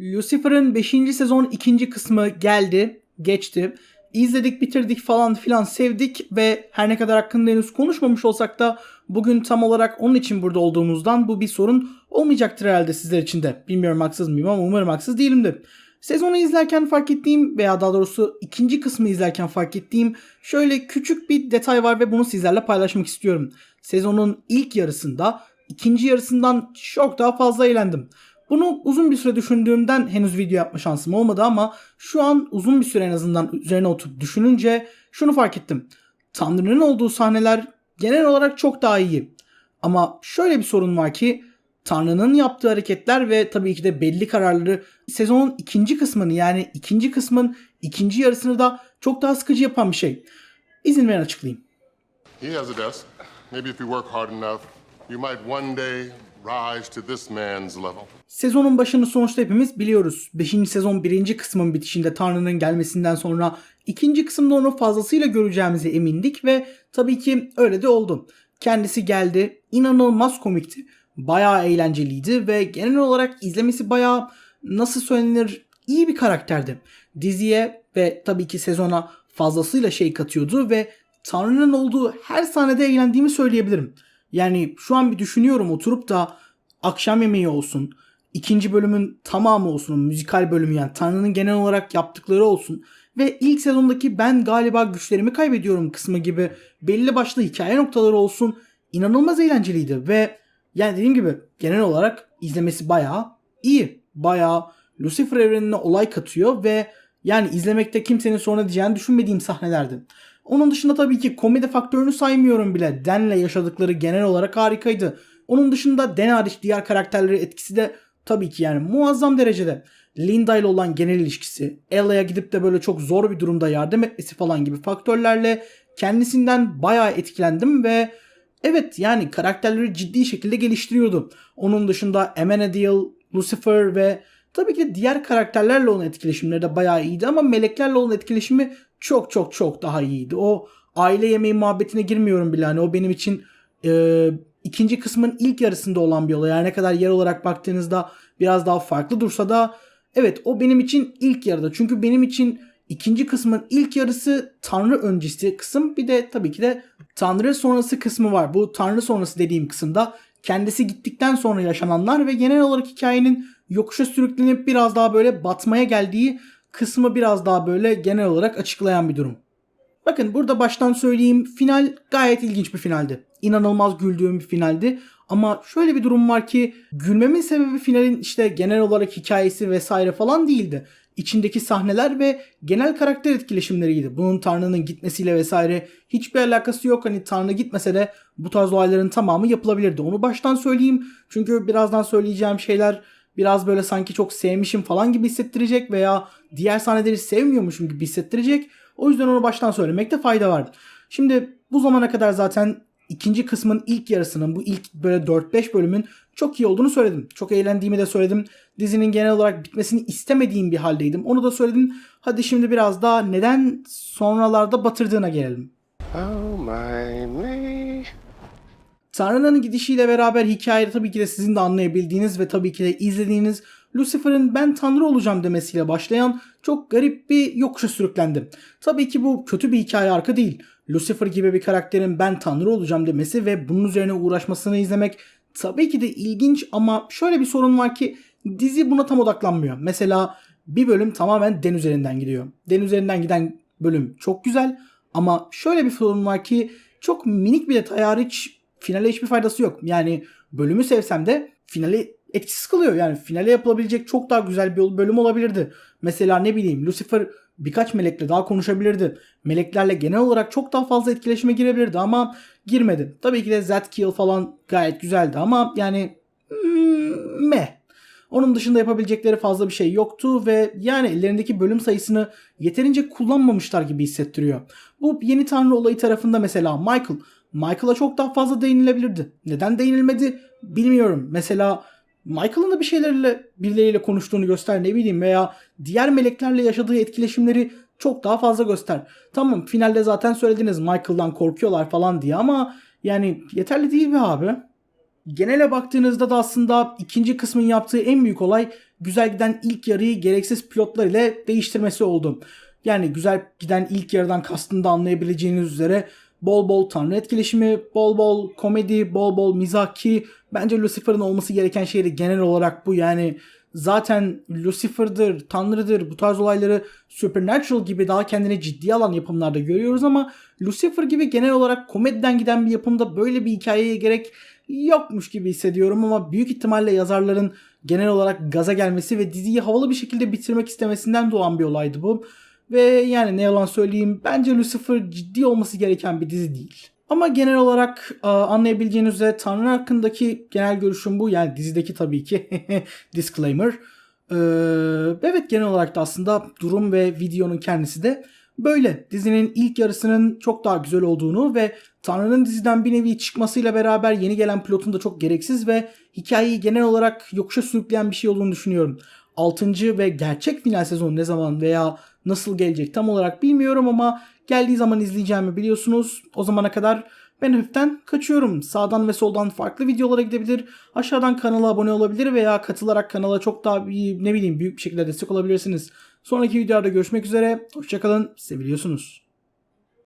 Lucifer'ın 5. sezon 2. kısmı geldi, geçti. İzledik, bitirdik falan filan sevdik ve her ne kadar hakkında henüz konuşmamış olsak da bugün tam olarak onun için burada olduğumuzdan bu bir sorun olmayacaktır herhalde sizler için de. Bilmiyorum haksız mıyım ama umarım haksız değilimdir. Sezonu izlerken fark ettiğim veya daha doğrusu ikinci kısmı izlerken fark ettiğim şöyle küçük bir detay var ve bunu sizlerle paylaşmak istiyorum. Sezonun ilk yarısında ikinci yarısından çok daha fazla eğlendim. Bunu uzun bir süre düşündüğümden henüz video yapma şansım olmadı ama şu an uzun bir süre en azından üzerine oturup düşününce şunu fark ettim. Tanrı'nın olduğu sahneler genel olarak çok daha iyi. Ama şöyle bir sorun var ki Tanrı'nın yaptığı hareketler ve tabii ki de belli kararları sezonun ikinci kısmını yani ikinci kısmın ikinci yarısını da çok daha sıkıcı yapan bir şey. İzin verin açıklayayım. He has a desk. Maybe if you work hard enough, you might one day rise to this man's level. Sezonun başını sonuçta hepimiz biliyoruz. 5. sezon 1. kısmın bitişinde Tanrı'nın gelmesinden sonra ikinci kısımda onu fazlasıyla göreceğimize emindik ve tabii ki öyle de oldu. Kendisi geldi, inanılmaz komikti. Bayağı eğlenceliydi ve genel olarak izlemesi bayağı nasıl söylenir iyi bir karakterdi. Diziye ve tabii ki sezona fazlasıyla şey katıyordu ve Tanrı'nın olduğu her sahnede eğlendiğimi söyleyebilirim. Yani şu an bir düşünüyorum oturup da akşam yemeği olsun, ikinci bölümün tamamı olsun, müzikal bölümü yani Tanrı'nın genel olarak yaptıkları olsun ve ilk sezondaki ben galiba güçlerimi kaybediyorum kısmı gibi belli başlı hikaye noktaları olsun inanılmaz eğlenceliydi ve yani dediğim gibi genel olarak izlemesi bayağı iyi. Bayağı Lucifer evrenine olay katıyor ve yani izlemekte kimsenin sonra diyeceğini düşünmediğim sahnelerdi. Onun dışında tabii ki komedi faktörünü saymıyorum bile. Dan'le yaşadıkları genel olarak harikaydı. Onun dışında Dan hariç diğer karakterlerin etkisi de tabii ki yani muazzam derecede. Linda ile olan genel ilişkisi, Ella'ya gidip de böyle çok zor bir durumda yardım etmesi falan gibi faktörlerle kendisinden bayağı etkilendim ve evet yani karakterleri ciddi şekilde geliştiriyordu. Onun dışında Amenadiel, Lucifer ve tabii ki diğer karakterlerle olan etkileşimleri de bayağı iyiydi ama meleklerle olan etkileşimi çok çok çok daha iyiydi. O aile yemeği muhabbetine girmiyorum bile hani o benim için e, ikinci kısmın ilk yarısında olan bir olay. Yani ne kadar yer olarak baktığınızda biraz daha farklı dursa da evet o benim için ilk yarıda. Çünkü benim için ikinci kısmın ilk yarısı Tanrı öncesi kısım bir de tabii ki de Tanrı sonrası kısmı var. Bu Tanrı sonrası dediğim kısımda kendisi gittikten sonra yaşananlar ve genel olarak hikayenin yokuşa sürüklenip biraz daha böyle batmaya geldiği kısmı biraz daha böyle genel olarak açıklayan bir durum. Bakın burada baştan söyleyeyim final gayet ilginç bir finaldi. İnanılmaz güldüğüm bir finaldi. Ama şöyle bir durum var ki gülmemin sebebi finalin işte genel olarak hikayesi vesaire falan değildi. İçindeki sahneler ve genel karakter etkileşimleriydi. Bunun Tanrı'nın gitmesiyle vesaire hiçbir alakası yok. Hani Tanrı gitmese de bu tarz olayların tamamı yapılabilirdi. Onu baştan söyleyeyim. Çünkü birazdan söyleyeceğim şeyler biraz böyle sanki çok sevmişim falan gibi hissettirecek veya diğer sahneleri sevmiyormuşum gibi hissettirecek. O yüzden onu baştan söylemekte fayda var. Şimdi bu zamana kadar zaten ikinci kısmın ilk yarısının bu ilk böyle 4-5 bölümün çok iyi olduğunu söyledim. Çok eğlendiğimi de söyledim. Dizinin genel olarak bitmesini istemediğim bir haldeydim. Onu da söyledim. Hadi şimdi biraz daha neden sonralarda batırdığına gelelim. Oh my me. Tanrı'nın gidişiyle beraber hikayede tabii ki de sizin de anlayabildiğiniz ve tabii ki de izlediğiniz Lucifer'ın ben Tanrı olacağım demesiyle başlayan çok garip bir yokuşa sürüklendim. Tabii ki bu kötü bir hikaye arka değil. Lucifer gibi bir karakterin ben Tanrı olacağım demesi ve bunun üzerine uğraşmasını izlemek tabii ki de ilginç ama şöyle bir sorun var ki dizi buna tam odaklanmıyor. Mesela bir bölüm tamamen Den üzerinden gidiyor. Den üzerinden giden bölüm çok güzel ama şöyle bir sorun var ki çok minik bir detay hariç finale hiçbir faydası yok. Yani bölümü sevsem de finali etkisiz kılıyor. Yani finale yapılabilecek çok daha güzel bir bölüm olabilirdi. Mesela ne bileyim Lucifer birkaç melekle daha konuşabilirdi. Meleklerle genel olarak çok daha fazla etkileşime girebilirdi ama girmedi. Tabii ki de Zadkiel falan gayet güzeldi ama yani hmm, meh. Onun dışında yapabilecekleri fazla bir şey yoktu ve yani ellerindeki bölüm sayısını yeterince kullanmamışlar gibi hissettiriyor. Bu yeni tanrı olayı tarafında mesela Michael. Michael'a çok daha fazla değinilebilirdi. Neden değinilmedi bilmiyorum. Mesela Michael'ın da bir şeylerle birileriyle konuştuğunu göster ne bileyim veya diğer meleklerle yaşadığı etkileşimleri çok daha fazla göster. Tamam finalde zaten söylediniz Michael'dan korkuyorlar falan diye ama yani yeterli değil mi abi? Genele baktığınızda da aslında ikinci kısmın yaptığı en büyük olay güzel giden ilk yarıyı gereksiz pilotlar ile değiştirmesi oldu. Yani güzel giden ilk yarıdan kastını da anlayabileceğiniz üzere bol bol tanrı etkileşimi, bol bol komedi, bol bol mizah ki bence Lucifer'ın olması gereken şey de genel olarak bu. Yani zaten Lucifer'dır, Tanrı'dır bu tarz olayları Supernatural gibi daha kendini ciddiye alan yapımlarda görüyoruz ama Lucifer gibi genel olarak komediden giden bir yapımda böyle bir hikayeye gerek yokmuş gibi hissediyorum ama büyük ihtimalle yazarların genel olarak gaza gelmesi ve diziyi havalı bir şekilde bitirmek istemesinden doğan bir olaydı bu. Ve yani ne yalan söyleyeyim bence Lucifer ciddi olması gereken bir dizi değil. Ama genel olarak a, anlayabileceğiniz üzere Tanrı hakkındaki genel görüşüm bu. Yani dizideki tabii ki disclaimer. Ee, evet genel olarak da aslında durum ve videonun kendisi de böyle. Dizinin ilk yarısının çok daha güzel olduğunu ve Tanrı'nın diziden bir nevi çıkmasıyla beraber yeni gelen pilotun da çok gereksiz ve hikayeyi genel olarak yokuşa sürükleyen bir şey olduğunu düşünüyorum. 6. ve gerçek final sezonu ne zaman veya nasıl gelecek tam olarak bilmiyorum ama geldiği zaman izleyeceğimi biliyorsunuz. O zamana kadar ben hafiften kaçıyorum. Sağdan ve soldan farklı videolara gidebilir. Aşağıdan kanala abone olabilir veya katılarak kanala çok daha bir, ne bileyim büyük bir şekilde destek olabilirsiniz. Sonraki videolarda görüşmek üzere. Hoşçakalın. Seviliyorsunuz.